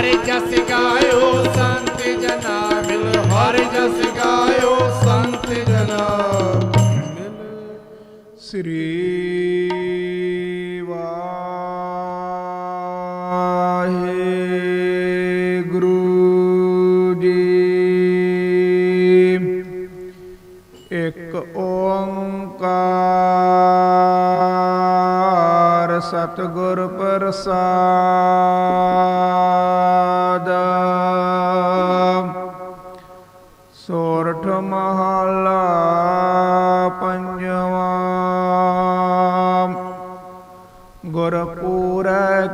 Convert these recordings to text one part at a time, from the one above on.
ਹਰ ਜਸ ਗਾਇਓ ਸੰਤ ਜਨਾ ਮਿਲ ਹਰ ਜਸ ਗਾਇਓ ਸੰਤ ਜਨਾ ਸ੍ਰੀ ਵਾਹਿਗੁਰੂ ਜੀ। ਇੱਕ ਓੰਕਾਰ ਸਤਿਗੁਰ ਪ੍ਰਸਾਦ।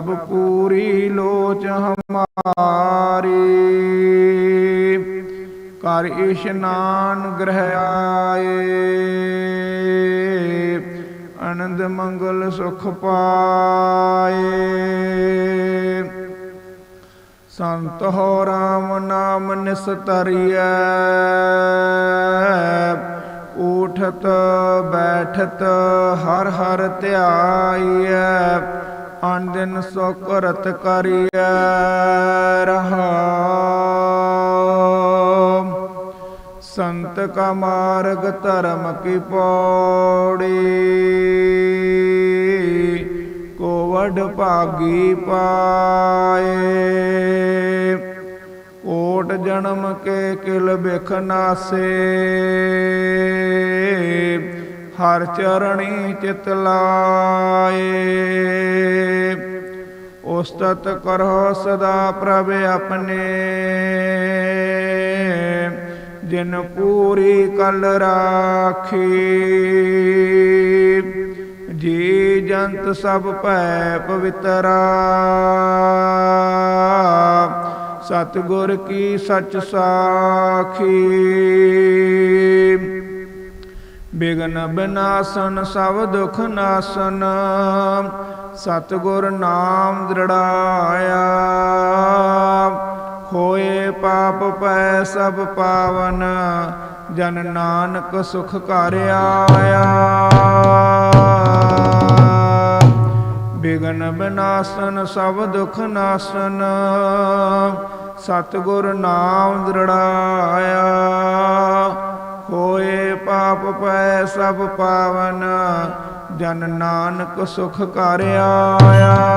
ਪ੍ਰਭ ਪੂਰੀ ਲੋਚ ਹਮਾਰੀ। ਕਰ ਇਸ਼ਨਾਨ ਗ੍ਰਹਿ ਆਏ। ਆਨੰਦ ਮੰਗਲ ਸੁਖ ਪਾਏ। ਸੰਤ ਹੋ ਰਾਮ ਨਾਮ ਨਿਸਤਰੀਐ। ਉਠਤ ਬੈਠਤ ਹਰ ਹਰ ਧਿਆਈਐ। ਅਨ ਦਿਨ ਸੋ ਕਰਤ ਕਰੀਐ ਰਹਾ ਸੰਤ ਕਾ ਮਾਰਗ ਧਰਮ ਕੀ ਪੌੜੀ। ਕੋਵਡ ਭਾਗੀ ਪਾਏ। ਕੋਟ ਜਨਮ ਕੇ ਕਿਲ ਬਿਖ ਨਾਸੇ। ਹਰ ਚਰਣੀ ਚਿਤ ਲਾਏ। ਉਸਤਤ ਕਰੋ ਸਦਾ ਪ੍ਰਭ ਆਪਣੇ। ਜਿਨ ਪੂਰੀ ਕਲ ਰਾਖੀ। ਜੀ ਜੰਤ ਸਭ ਭੈ ਪਵਿੱਤਰਾ। ਸਤਿਗੁਰ ਕੀ ਸਚ ਸਾਖੀ। ਬਿਗਨ ਬਿਨਾਸਨ, ਸਭ ਦੁਖ ਨਾਸਨ। ਸਤਿਗੁਰ ਨਾਮ ਦ੍ਰਿੜਾਇਆ। ਹੋਏ ਪਾਪ ਪੈ ਸਭ ਪਾਵਨ, ਜਨ ਨਾਨਕ ਸੁਖ ਘਰ ਆਇਆ। ਬਿਗਨ ਬਿਨਾਸਨ, ਸਭ ਦੁਖ ਨਾਸਨ। ਸਤਿਗੁਰ ਨਾਮ ਦ੍ਰਿੜਾਇਆ। ਹੋਏ ਪੈ ਸਭ ਪਾਵਨ ਜਨ ਨਾਨਕ ਸੁਖ ਘਰ ਆਇਆ।